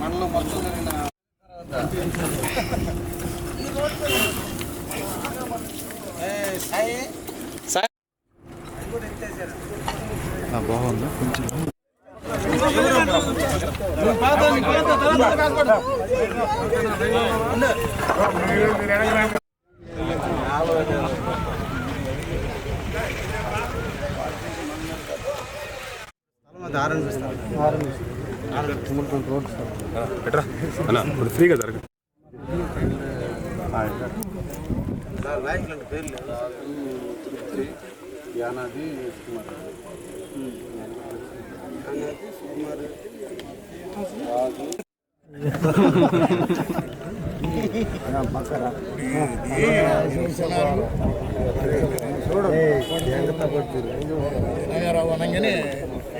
మనలో మొత్తం జరిగిన బాగుందా కొంచెం ఇప్పుడు ఫ్రీగా జరగదు యానాది సుకుమార్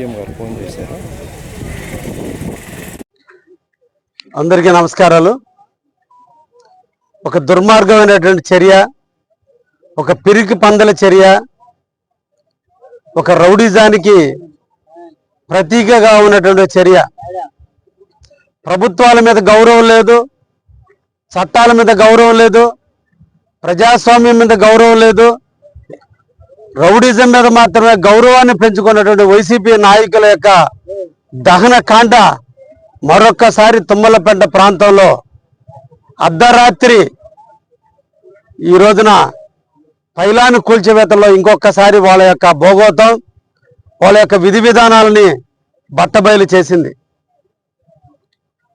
సీఎం గారు ఫోన్ చేశారు. అందరికీ నమస్కారాలు. ఒక దుర్మార్గమైనటువంటి చర్య ఒక పిరికి పందల చర్య ఒక రౌడిజానికి ప్రతీకగా ఉన్నటువంటి చర్య. ప్రభుత్వాల మీద గౌరవం లేదు చట్టాల మీద గౌరవం లేదు ప్రజాస్వామ్యం మీద గౌరవం లేదు రౌడిజం మీద మాత్రమే గౌరవాన్ని పెంచుకున్నటువంటి వైసీపీ నాయకుల యొక్క దహన కాండ మరొక్కసారి తుమ్మలపెంట ప్రాంతంలో అర్ధరాత్రి ఈ రోజున పైలాను కూల్చివేతల్లో ఇంకొకసారి వాళ్ళ యొక్క భోగోతం వాళ్ళ యొక్క విధి విధానాలని బట్టబయలు చేసింది.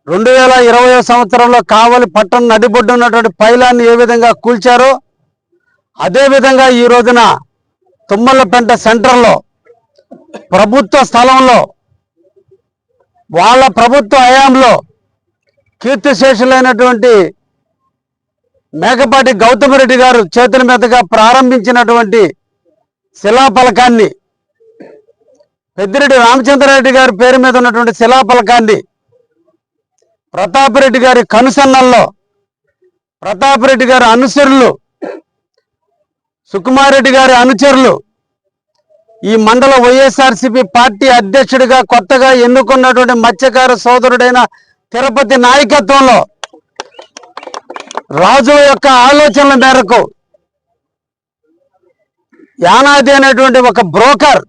రెండు వేల ఇరవై సంవత్సరంలో కావలి పట్టణం నడిబొడ్డున్నటువంటి పైలాన్ని ఏ విధంగా కూల్చారో అదేవిధంగా ఈ రోజున తుమ్మలపెంట సెంటర్లో ప్రభుత్వ స్థలంలో వాళ్ళ ప్రభుత్వ హయాంలో కీర్తిశేషులైనటువంటి మేకపాటి గౌతమ్ రెడ్డి గారు చేతుల మీదుగా ప్రారంభించినటువంటి శిలాఫలకాన్ని పెద్దిరెడ్డి రామచంద్రారెడ్డి గారి పేరు మీద ఉన్నటువంటి శిలాఫలకాన్ని ప్రతాపరెడ్డి గారి కనుసన్నల్లో ప్రతాపరెడ్డి గారి అనుసరులు సుకుమారెడ్డి గారి అనుచరులు ఈ మండల వైఎస్ఆర్సీపీ పార్టీ అధ్యక్షుడిగా కొత్తగా ఎన్నుకున్నటువంటి మత్స్యకార సోదరుడైన తిరుపతి నాయకత్వంలో రాజు యొక్క ఆలోచనల మేరకు యానాది అనేటువంటి ఒక బ్రోకర్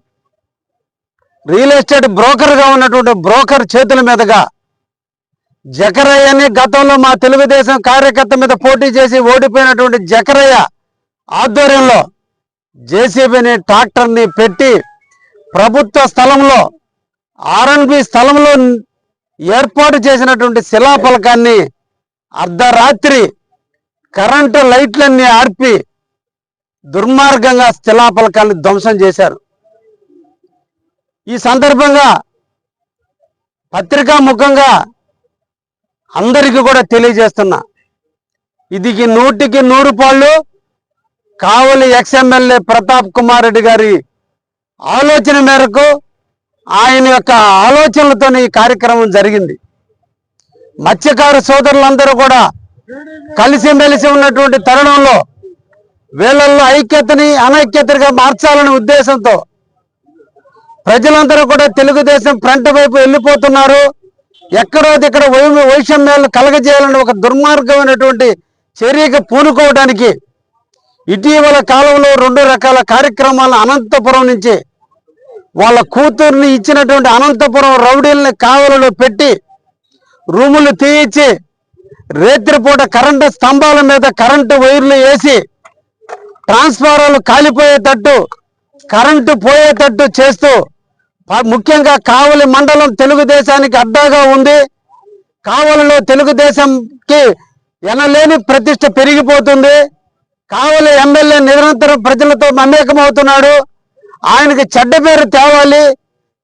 రియల్ ఎస్టేట్ బ్రోకర్గా ఉన్నటువంటి బ్రోకర్ చేతుల మీదుగా జకరయ్యని గతంలో మా తెలుగుదేశం కార్యకర్త మీద పోటీ చేసి ఓడిపోయినటువంటి జకరయ్య ఆధ్వర్యంలో జేసీబీని ట్రాక్టర్ని పెట్టి ప్రభుత్వ స్థలంలో ఆర్ఎన్బి స్థలంలో ఏర్పాటు చేసినటువంటి శిలాఫలకాన్ని అర్ధరాత్రి కరెంటు లైట్లన్నీ ఆర్పి దుర్మార్గంగా శిలాఫలకాన్ని ధ్వంసం చేశారు. ఈ సందర్భంగా పత్రికా ముఖంగా అందరికీ కూడా తెలియజేస్తున్నా. ఇది నూటికి నూరు పాళ్ళు కావలి ఎక్స్ఎమ్మెల్యే ప్రతాప్ కుమార్ రెడ్డి గారి ఆలోచన మేరకు ఆయన యొక్క ఆలోచనలతో ఈ కార్యక్రమం జరిగింది. మత్స్యకార సోదరులందరూ కూడా కలిసిమెలిసి ఉన్నటువంటి తరుణంలో వీళ్ళల్లో ఐక్యతని అనైక్యతగా మార్చాలనే ఉద్దేశంతో ప్రజలందరూ కూడా తెలుగుదేశం ఫ్రంట్ వైపు వెళ్ళిపోతున్నారు. ఎక్కడో ఇక్కడ వై- వైషమ్యాలను కలగజేయాలని ఒక దుర్మార్గమైనటువంటి చర్యకి పూనుకోవడానికి ఇటీవల కాలంలో రెండు రకాల కార్యక్రమాలు అనంతపురం నుంచి వాళ్ళ కూతుర్ని ఇచ్చినటువంటి అనంతపురం రౌడీల్ని కావలలో పెట్టి రూములు తీయించి రేత్రిపూట కరెంటు స్తంభాల మీద కరెంటు వైర్లు వేసి ట్రాన్స్ఫారాలు కాలిపోయేటట్టు కరెంటు పోయేటట్టు చేస్తూ ముఖ్యంగా కావలి మండలం తెలుగుదేశానికి అడ్డాగా ఉంది. కావలిలో తెలుగుదేశంకి ఎనలేని ప్రతిష్ట పెరిగిపోతుంది. కావలి ఎమ్మెల్యే నిరంతరం ప్రజలతో మమేకమవుతున్నాడు. ఆయనకి చెడ్డ పేరు తేవాలి.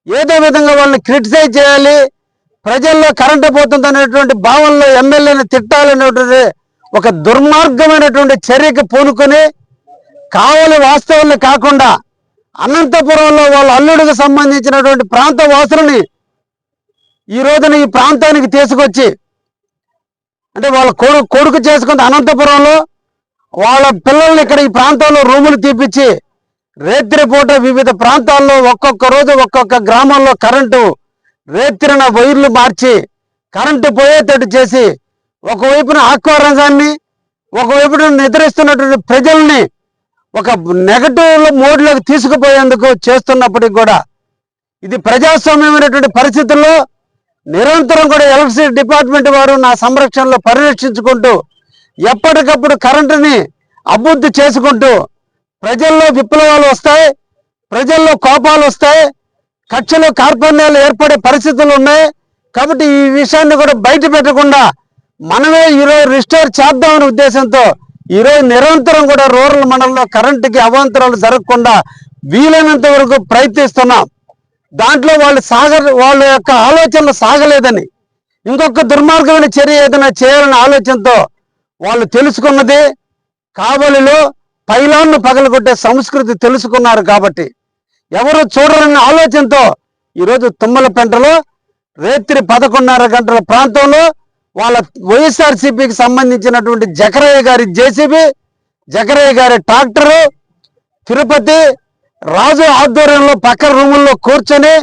ఏదో విధంగా వాళ్ళని క్రిటిసైజ్ చేయాలి. ప్రజల్లో కరెంటు పోతుంది అనేటువంటి భావనలో ఎమ్మెల్యేని తిట్టాలనేటువంటి ఒక దుర్మార్గమైనటువంటి చర్యకి పూనుకొని కావలి వాస్తవాన్ని కాకుండా అనంతపురంలో వాళ్ళ అల్లుడికి సంబంధించినటువంటి ప్రాంత వాసులని ఈ రోజున ఈ ప్రాంతానికి తీసుకొచ్చి అంటే వాళ్ళ కొడుకు కొడుకు చేసుకుంది అనంతపురంలో వాళ్ళ పిల్లల్ని ఇక్కడ ఈ ప్రాంతంలో రూములు తీపిచ్చి రేత్రిపూట వివిధ ప్రాంతాల్లో ఒక్కొక్క రోజు ఒక్కొక్క గ్రామంలో కరెంటు రేత్రిన వైర్లు మార్చి కరెంటు పోయేటట్టు చేసి ఒకవైపున ఆక్వా రంగాన్ని ఒకవైపున నిద్రిస్తున్నటువంటి ప్రజల్ని ఒక నెగటివ్ మోడ్లోకి తీసుకుపోయేందుకు చేస్తున్నప్పటికి కూడా ఇది ప్రజాస్వామ్యమైనటువంటి పరిస్థితుల్లో నిరంతరం కూడా ఎలక్ట్రిసిటీ డిపార్ట్మెంట్ వారు నా సంరక్షణలో పరిరక్షించుకుంటూ ఎప్పటికప్పుడు కరెంటుని అభివృద్ధి చేసుకుంటూ ప్రజల్లో విప్లవాలు వస్తాయి ప్రజల్లో కోపాలు వస్తాయి కక్షలు కార్పణ్యాలు ఏర్పడే పరిస్థితులు ఉన్నాయి. కాబట్టి ఈ విషయాన్ని కూడా బయట పెట్టకుండా మనమే ఈరోజు రిస్టోర్ చేద్దామనే ఉద్దేశంతో ఈరోజు నిరంతరం కూడా రూరల్ మండలంలో కరెంటుకి అవాంతరాలు జరగకుండా వీలైనంత వరకు ప్రయత్నిస్తున్నాం. దాంట్లో వాళ్ళు సాగ వాళ్ళ యొక్క ఆలోచనలు సాగలేదని ఇంకొక దుర్మార్గమైన చర్య ఏదైనా చేయాలనే ఆలోచనతో వాళ్ళు తెలుసుకున్నది కాబలిలో పైలాన్ను పగలగొట్టే సంస్కృతి తెలుసుకున్నారు కాబట్టి. ఎవరు చూడరన్న ఆలోచనతో ఈరోజు తుమ్మలపెంటలో రేత్రి పదకొండున్నర గంటల ప్రాంతంలో వాళ్ళ వైఎస్ఆర్సీపీకి సంబంధించినటువంటి జకరయ్య గారి జేసీబీ జకరయ్య గారి ట్రాక్టరు తిరుపతి రాజు ఆధ్వర్యంలో పక్క రూముల్లో కూర్చొని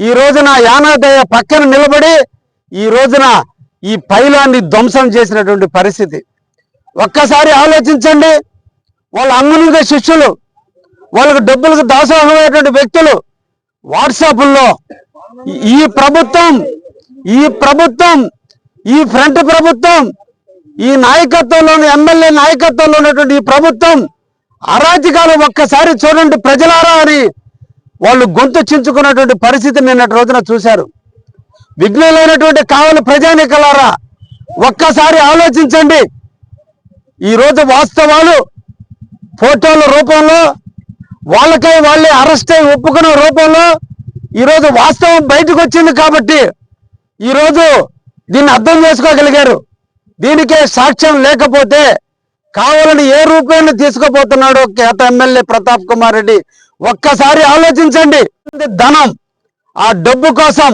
ఈ రోజున యానాదయ్య పక్కన నిలబడి ఈ రోజున ఈ పైలాన్ని ధ్వంసం చేసినటువంటి పరిస్థితి. ఒక్కసారి ఆలోచించండి. వాళ్ళ అమ్మనుగా శిష్యులు వాళ్ళకు డబ్బులకు దాసోహమైనటువంటి వ్యక్తులు వాట్సాప్ల్లో ఈ ప్రభుత్వం ఈ ప్రభుత్వం ఈ ఫ్రంట్ ప్రభుత్వం ఈ నాయకత్వంలోని ఎమ్మెల్యే నాయకత్వంలో ఉన్నటువంటి ఈ ప్రభుత్వం అరాజకాలు ఒక్కసారి చూడండి ప్రజలారా అని వాళ్ళు గొంతు చించుకున్నటువంటి పరిస్థితి నిన్నటి రోజున చూశారు. విఘ్నులైనటువంటి కావలి ప్రజానికలారా ఒక్కసారి ఆలోచించండి. ఈ రోజు వాస్తవాలు ఫోటోల రూపంలో వాళ్ళకై వాళ్ళే అరెస్ట్ అయి ఒప్పుకునే రూపంలో ఈరోజు వాస్తవం బయటకు వచ్చింది కాబట్టి ఈరోజు దీన్ని అర్థం చేసుకోగలిగారు. దీనికే సాక్ష్యం లేకపోతే కావాలని ఏ రూపాయలు తీసుకుపోతున్నాడో కేత ఎమ్మెల్యే ప్రతాప్ కుమార్ రెడ్డి ఒక్కసారి ఆలోచించండి. ధనం ఆ డబ్బు కోసం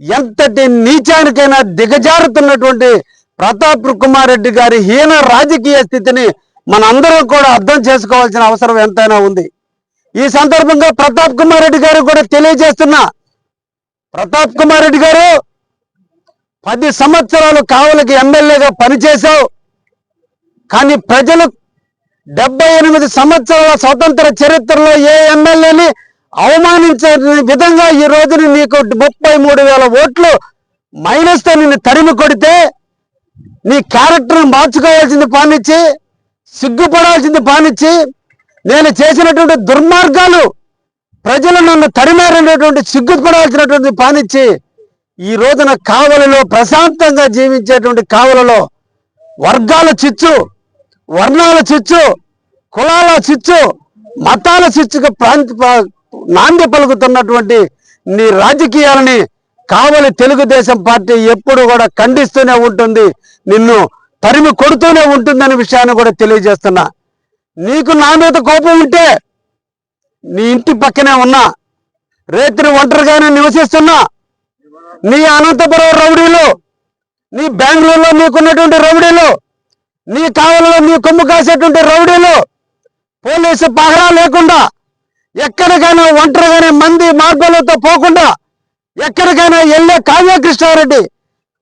ఎంతటి నీచానికైనా దిగజారుతున్నటువంటి ప్రతాప్ కుమార్ రెడ్డి గారి హీన రాజకీయ స్థితిని మనందరం కూడా అర్థం చేసుకోవాల్సిన అవసరం ఎంతైనా ఉంది. ఈ సందర్భంగా ప్రతాప్ కుమార్ రెడ్డి గారు కూడా తెలియజేస్తున్నా ప్రతాప్ కుమార్ రెడ్డి గారు పది సంవత్సరాలు కావలికి ఎమ్మెల్యేగా పనిచేశావు. కానీ ప్రజలు డెబ్బై ఎనిమిది సంవత్సరాల స్వతంత్ర చరిత్రలో ఏ ఎమ్మెల్యేని అవమానించే విధంగా ఈ రోజున నీకు ముప్పై మూడు వేల ఓట్లు మైనస్తో నిన్ను తరిమి కొడితే నీ క్యారెక్టర్ను మార్చుకోవాల్సింది పానిచ్చి సిగ్గుపడాల్సింది పానిచ్చి నేను చేసినటువంటి దుర్మార్గాలు ప్రజలు నన్ను తరిమారనేటువంటి సిగ్గుపడాల్సినటువంటి పానిచ్చి ఈ రోజున కావలలో ప్రశాంతంగా జీవించేటువంటి కావలలో వర్గాల చిచ్చు వర్ణాల చిచ్చు కులాల చిచ్చు మతాల చిచ్చుకు ప్రాంత నాంది పలుకుతున్నటువంటి నీ రాజకీయాలని కావలి తెలుగుదేశం పార్టీ ఎప్పుడు కూడా ఖండిస్తూనే ఉంటుంది నిన్ను తరిమి కొడుతూనే ఉంటుందనే విషయాన్ని కూడా తెలియజేస్తున్నా. నీకు నా మీద కోపం ఉంటే నీ ఇంటి పక్కనే ఉన్నా రేత్రి ఒంటరిగానే నివసిస్తున్నా నీ అనంతపురం రౌడీలు నీ బెంగళూరులో నీకున్నటువంటి రౌడీలు నీ కావలలో నీ కొమ్ము కాసేటువంటి రౌడీలు పోలీసు పహరా లేకుండా ఎక్కడికైనా ఒంటరిగానే మంది మార్గాలతో పోకుండా ఎక్కడికైనా వెళ్ళే కావ్యకృష్ణారెడ్డి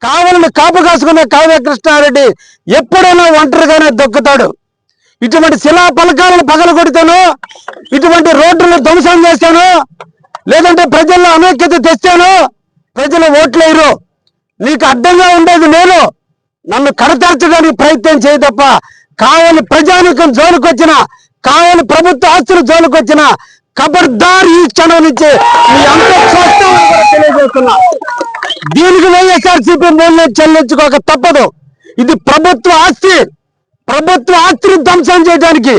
కావాలని కాపు కాసుకునే కావ్య కృష్ణారెడ్డి ఎప్పుడైనా ఒంటరిగానే దొక్కుతాడు. ఇటువంటి శిలా పలకాలను పగలగొడతాను ఇటువంటి రోడ్లను ధ్వంసం చేస్తాను లేదంటే ప్రజల్లో అనైక్యత తెస్తాను ప్రజలు ఓట్లేరు నీకు అడ్డంగా ఉండేది నేను. నన్ను కడతార్చడానికి ప్రయత్నం చేయి తప్ప కావలి ప్రజానికం జోలుకొచ్చిన కావలి ప్రభుత్వ ఆస్తులు జోలికొచ్చిన ఖబర్దార్ ఈ క్షణం నుంచి మీ తెలియజేస్తున్నా. దీనికి వైఎస్ఆర్సీపీ మూల్యం చెల్లించుకోక తప్పదు. ఇది ప్రభుత్వ ఆస్తి. ప్రభుత్వ ఆస్తిని ధ్వంసం చేయడానికి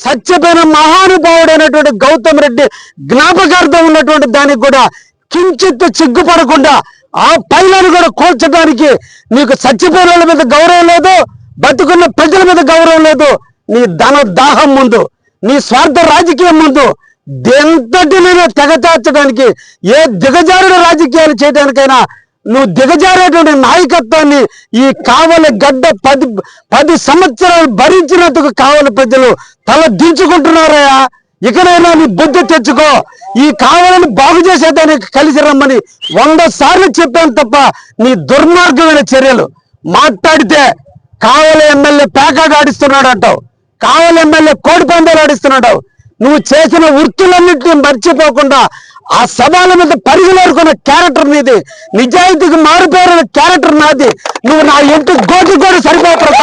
చచ్చిపోయిన మహానుభావుడైనటువంటి గౌతమ్ రెడ్డి జ్ఞాపకార్థం ఉన్నటువంటి దానికి కూడా కించిత్ సిగ్గుపడకుండా ఆ పైలను కూడా కూల్చడానికి నీకు చచ్చిపోయిన వాళ్ళ మీద గౌరవం లేదు బతుకున్న ప్రజల మీద గౌరవం లేదు. నీ ధన దాహం ముందు నీ స్వార్థ రాజకీయం ముందు ఎంతటినైనా తెగచార్చడానికి ఏ దిగజారుడు రాజకీయాలు చేయడానికైనా నువ్వు దిగజారేటువంటి నాయకత్వాన్ని ఈ కావలి గడ్డ పది పది సంవత్సరాలు భరించినందుకు కావలి ప్రజలు తల దించుకుంటున్నారయ్యా. ఇకనైనా నీ బుద్ధి తెచ్చుకో. ఈ కావాలని బాగు చేసేదానికి కలిసి రమ్మని వంద సార్లు చెప్పాను తప్ప నీ దుర్మార్గమైన చర్యలు మాట్లాడితే కావలి ఎమ్మెల్యే పేకాట ఆడిస్తున్నాడు అంటావు కావలి ఎమ్మెల్యే కోడి పందాలు ఆడిస్తున్నాడు. నువ్వు చేసిన వృత్తులన్నింటినీ మర్చిపోకుండా ఆ సభల మీద పరిగెలేరుకున్న క్యారెక్టర్ నీది నిజాయితీకి మారుపేరిన క్యారెక్టర్ నాది. నువ్వు నా ఇంటి గోటి కూడా సరిపోతావు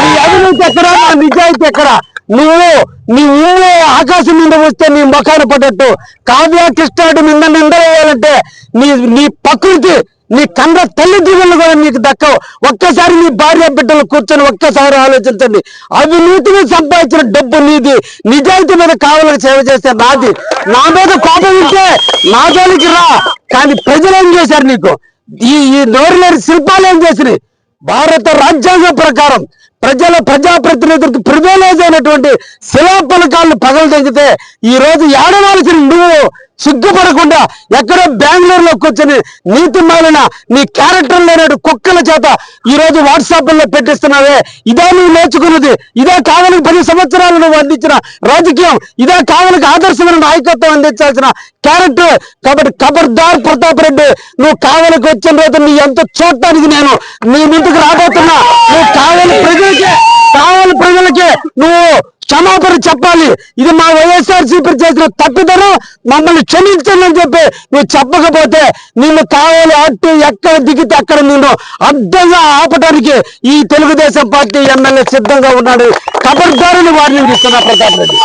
నీ అవినీతి ఎక్కడ నా నిజాయితీ ఎక్కడ? నువ్వు నీ ఊళ్ళో ఆకాశం మీద వస్తే నీ ముఖాన పడ్డట్టు కావ్య కృష్ణాడు నింద నిందలేయాలంటే నీ నీ ప్రకృతి నీ కన్న తల్లిదండ్రులు కూడా నీకు దక్కవు. ఒక్కసారి నీ భార్య బిడ్డలు కూర్చొని ఒక్కసారి ఆలోచించండి. అవినీతిని సంపాదించిన డబ్బు నీది. నిజాయితీ మీద కావాలని సేవ చేస్తే నాది. నా మీద కోపం ఉంటే నా జోలికి రా. కానీ ప్రజలు ఏం చేశారు నీకు? ఈ ఈ నోరులేని శిల్పాలు ఏం చేసినాయి? భారత రాజ్యాంగం ప్రకారం ప్రజల ప్రజాప్రతినిధులకు ప్రివేలేజ్ అయినటువంటి శిలాపలకాలను పగలు తెగితే ఈ రోజు ఏడవలసిన నువ్వు సిగ్గుపడకుండా ఎక్కడో బెంగళూరులో కూర్చొని నీతి మాలిన నీ క్యారెక్టర్ లేనట్టు కుక్కల చేత ఈ రోజు వాట్సాప్లో పెట్టిస్తున్నావే. ఇదే నువ్వు నేర్చుకున్నది. ఇదే కావలికి పది సంవత్సరాలు నువ్వు అందించిన రాజకీయం. ఇదే కావలికి ఆదర్శమైన నాయకత్వం అందించాల్సిన క్యారెక్టర్. కాబట్టి ఖబర్దార్ ప్రతాప్ రెడ్డి నువ్వు కావాలకు వచ్చిన రోజు నీ ఎంత చూడటానికి నేను నీ ఇంటికి రాబోతున్నా. నువ్వు కావాలి ప్రజలకే కావాలి ప్రజలకి నువ్వు క్షమాపణ చెప్పాలి. ఇది మా వైఎస్ఆర్సీపీ చేసిన తప్పిదనం మమ్మల్ని క్షమించండి అని చెప్పి నువ్వు చెప్పకపోతే నిన్ను కావాలి అట్టు ఎక్కడ దిగితే అక్కడ నిన్ను అడ్డంగా ఆపడానికి ఈ తెలుగుదేశం పార్టీ ఎమ్మెల్యే సిద్ధంగా ఉన్నాడు. కబర్దారుని వారిని ఇస్తున్నా ప్రతాప్ రెడ్డి.